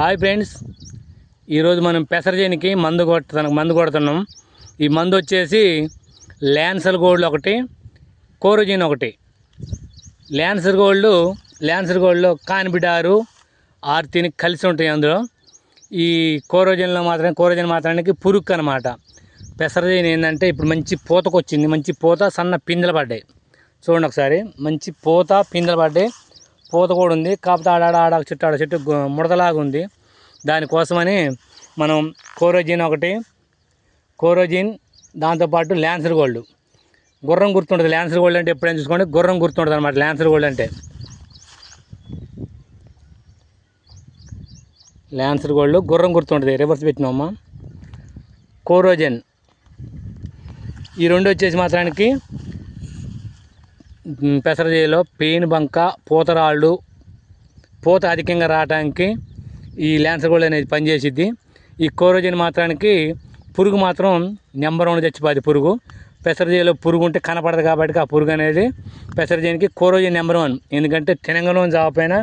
Hi friends. ఈరోజు మనం పెసరజేనికి మందు కొట్టడానికి మందు కొడుతున్నాం. ఈ మందు వచ్చేసి ల్యాన్సర్ గోల్డ్ ఒకటి కోరోజిన్ ఒకటి. ల్యాన్సర్ గోల్డ్ ల్యాన్సర్ గోల్డ్లో కాన్బిడారు ఆర్తిని కలిసి ఉంటాయి అందులో. ఈ కోరోజన్లో మాత్రం కోరోజన్ మాత్రానికి పురుక్ అనమాట పెసరజైన్ ఏంటంటే ఇప్పుడు మంచి పూతకు వచ్చింది మంచి పూత సన్న పిందెలు పడ్డాయి. చూడండి ఒకసారి మంచి పూత పిందెలు పడ్డాయి. పూత కూడా ఉంది కాకపోతే ఆడ ఆడ చెట్టు ఆడ చెట్టు ముడతలాగా ఉంది దానికోసమని మనం కోరోజిన్ ఒకటి కోరోజిన్ దాంతోపాటు ల్యాన్సర్ గోల్డ్. గుర్రం గుర్తుంటుంది. ల్యాన్సర్ గోల్డ్ అంటే ఎప్పుడైనా చూసుకోండి. గుర్రం గుర్తుంటుంది అనమాట ల్యాన్సర్ గోల్డ్ అంటే. ల్యాన్సర్ గోల్డ్ గుర్రం గుర్తుంటుంది. రివర్స్ పెట్టినామా? కోరోజన్. ఈ రెండు వచ్చేసి మాత్రానికి పెసరజేలో పెయిన్ బంక పూతరాళ్ళు పూత అధికంగా రావడానికి ఈ ల్యాన్సర్ గోల్డ్ అనేది పనిచేసిద్ది. ఈ కోరోజన్ మాత్రానికి పురుగు మాత్రం నెంబర్ వన్ చచ్చిపోద్ది పురుగు. పెసరజేలో పురుగు ఉంటే కనపడదు కాబట్టి ఆ పురుగు అనేది పెసరజేనికి కోరోజన్ నెంబర్ వన్. ఎందుకంటే తెలంగాణలో చావపోయినా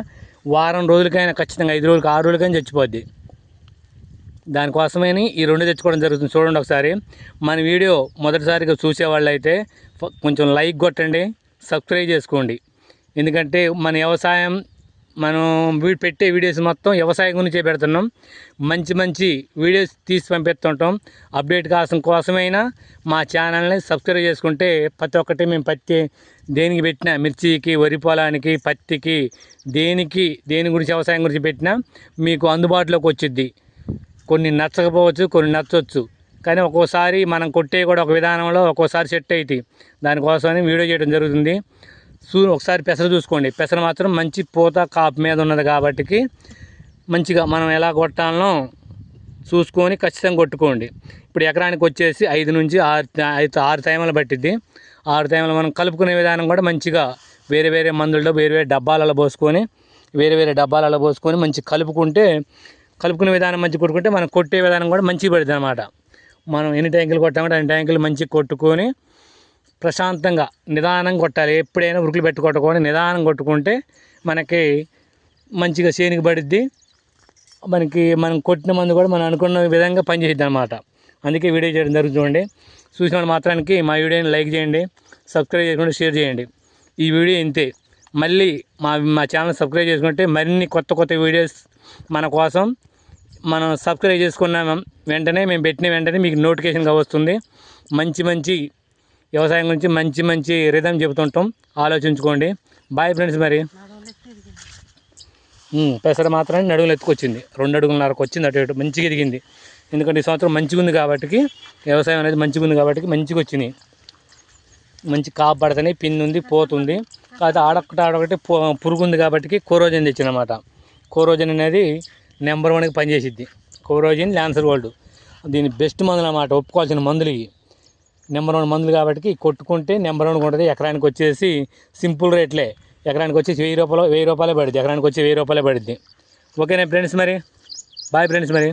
వారం రోజులకైనా ఖచ్చితంగా ఐదు రోజులకి ఆరు రోజులకైనా చచ్చిపోద్ది. దానికోసమని ఈ రెండు తెచ్చుకోవడం జరుగుతుంది. చూడండి ఒకసారి. మన వీడియో మొదటిసారిగా చూసేవాళ్ళు అయితే కొంచెం లైక్ కొట్టండి. సబ్స్క్రైబ్ చేసుకోండి. ఎందుకంటే మన వ్యవసాయం మనం పెట్టే వీడియోస్ మొత్తం వ్యవసాయం గురించే పెడుతున్నాం. మంచి మంచి వీడియోస్ తీసి పంపిస్తుంటాం. అప్డేట్ కాసం కోసమైనా మా ఛానల్ని సబ్స్క్రైబ్ చేసుకుంటే ప్రతి ఒక్కటి మేము పత్తి దేనికి పెట్టినా మిర్చికి వరి పొలానికి పత్తికి దేనికి దేని గురించి వ్యవసాయం గురించి పెట్టినా మీకు అందుబాటులోకి వచ్చిద్ది. కొన్ని నచ్చకపోవచ్చు కొన్ని నచ్చవచ్చు కానీ ఒక్కోసారి మనం కొట్టే కూడా ఒక విధానంలో ఒక్కోసారి సెట్ అవుతాయి దానికోసమని వీడియో చేయడం జరుగుతుంది. చూ ఒకసారి పెసర చూసుకోండి. పెసర మాత్రం మంచి పూత కాపు మీద ఉన్నది కాబట్టి మంచిగా మనం ఎలా కొట్టాలనో చూసుకొని ఖచ్చితంగా కొట్టుకోండి. ఇప్పుడు ఎకరానికి వచ్చేసి ఐదు నుంచి ఆరు ఐదు ఆరు టైములు పట్టిద్ది. ఆరు టైములు మనం కలుపుకునే విధానం కూడా మంచిగా వేరే వేరే మందుల్లో వేరే వేరే డబ్బాలలో పోసుకొని వేరే వేరే డబ్బాలలో పోసుకొని మంచి కలుపుకుంటే కలుపుకునే విధానం మంచి కొట్టుకుంటే మనం కొట్టే విధానం కూడా మంచిగా పడుతుంది అనమాట మనం ఎన్ని ట్యాంకులు కొట్టామంటే అన్ని ట్యాంకులు మంచిగా కొట్టుకొని ప్రశాంతంగా నిదానంగా కొట్టాలి. ఎప్పుడైనా ఉరుకులు పెట్టి నిదానం కొట్టుకుంటే మనకి మంచిగా చేనికి పడుద్ది. మనకి మనం కొట్టిన మందు కూడా మనం అనుకున్న విధంగా పనిచేసిద్ది అనమాట అందుకే వీడియో చేయడం జరుగుతుంది చూసిన వాళ్ళు మాత్రానికి మా వీడియోని లైక్ చేయండి సబ్స్క్రైబ్ చేసుకుంటే షేర్ చేయండి. ఈ వీడియో ఇంతే. మళ్ళీ మా మా ఛానల్ సబ్స్క్రైబ్ చేసుకుంటే మరిన్ని కొత్త కొత్త వీడియోస్ మన కోసం మనం సబ్స్క్రైబ్ చేసుకున్నాం వెంటనే మేము పెట్టిన వెంటనే మీకు నోటిఫికేషన్గా వస్తుంది. మంచి మంచి వ్యవసాయం గురించి మంచి మంచి రిధం చెబుతుంటాం. ఆలోచించుకోండి. బాయ్ ఫ్రెండ్స్ మరి. పెసర మాత్రం నడుగులు ఎత్తుకొచ్చింది. రెండు అడుగులన్నరకు వచ్చింది అటు ఇటు మంచిగా ఎదిగింది. ఎందుకంటే ఈ సంవత్సరం మంచిగా ఉంది కాబట్టి వ్యవసాయం అనేది మంచిగా ఉంది కాబట్టి మంచిగా వచ్చినాయి. మంచి కాపాడుతున్నాయి పిన్ ఉంది పోతుంది. కాకపోతే ఆడొక్కటి ఆడొకటి పో- పురుగు ఉంది కాబట్టి కోరోజన్ తెచ్చిందన్నమాట. కోరోజన్ అనేది నెంబర్ వన్కి పనిచేసిద్ది. కోరోజిన్ ల్యాన్సర్ గోల్డ్ దీని బెస్ట్ మందులు అన్నమాట. ఒప్పుకోవాల్సిన మందులు ఇవి నెంబర్ వన్ మందులు కాబట్టి కొట్టుకుంటే నెంబర్ వన్ ఉంటుంది ఎకరానికి వచ్చేసి సింపుల్ రేట్లే. ఎకరానికి వచ్చేసి వెయ్యి రూపాయలు వెయ్యి రూపాయలే పడుద్ది. ఎకరానికి వచ్చి వెయ్యి రూపాయలే పడుద్ది. ఓకేనా ఫ్రెండ్స్ మరి? బాయ్ ఫ్రెండ్స్ మరి.